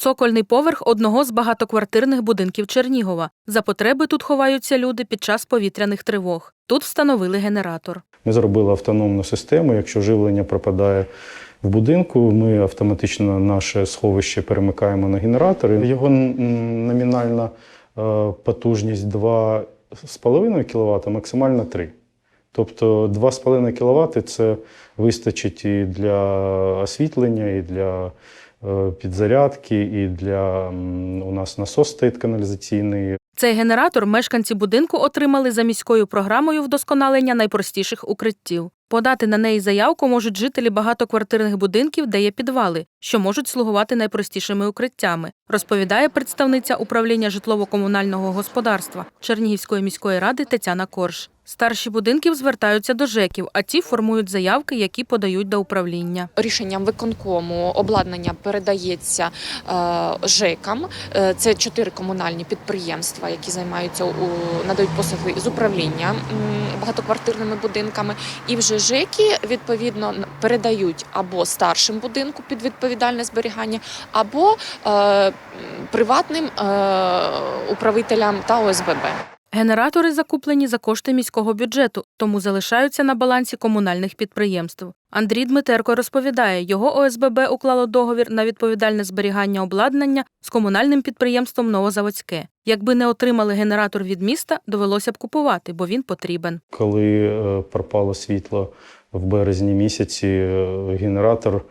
Цокольний поверх одного з багатоквартирних будинків Чернігова. За потреби тут ховаються люди під час повітряних тривог. Тут встановили генератор. Ми зробили автономну систему. Якщо живлення пропадає в будинку, ми автоматично наше сховище перемикаємо на генератор. Його номінальна е, потужність 2,5 кВт, максимально 3. Тобто 2,5 кВт це вистачить і для освітлення, і для підзарядки, і для у нас насос стоїть каналізаційний. Цей генератор мешканці будинку отримали за міською програмою вдосконалення найпростіших укриттів. Подати на неї заявку можуть жителі багатоквартирних будинків, де є підвали, що можуть слугувати найпростішими укриттями, розповідає представниця управління житлово-комунального господарства Чернігівської міської ради Тетяна Корж. Старші будинків звертаються до ЖЕКів, а ті формують заявки, які подають до управління. Рішенням виконкому обладнання передається е, ЖЕКам. Е, Це чотири комунальні підприємства, які займаються у надають послуги з управління багатоквартирними будинками. І вже ЖЕКи відповідно передають або старшим будинку під відповідальне зберігання, або е, приватним управителям та ОСББ. Генератори закуплені за кошти міського бюджету, тому залишаються на балансі комунальних підприємств. Андрій Дмитерко розповідає, його ОСББ уклало договір на відповідальне зберігання обладнання з комунальним підприємством Новозаводське. Якби не отримали генератор від міста, довелося б купувати, бо він потрібен. Коли е, пропало світло в березні місяці, е, генератор,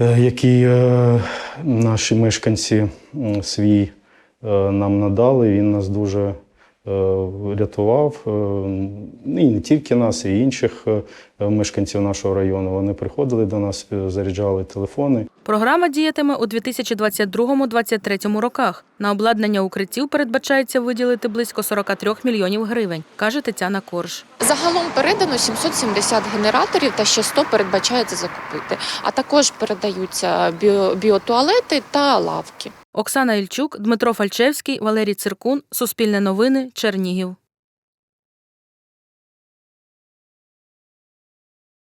е, який наші мешканці свій нам надали, він нас дуже рятував. Е, І не тільки нас, і інших е, мешканців нашого району. Вони приходили до нас, е, заряджали телефони. Програма діятиме у 2022-2023 роках. На обладнання укриттів передбачається виділити близько 43 мільйонів гривень, каже Тетяна Корж. Загалом передано 770 генераторів та ще 100 передбачається закупити. А також передаються біо- біотуалети та лавки. Оксана Ільчук, Дмитро Фальчевський, Валерій Циркун, Суспільне новини, Чернігів.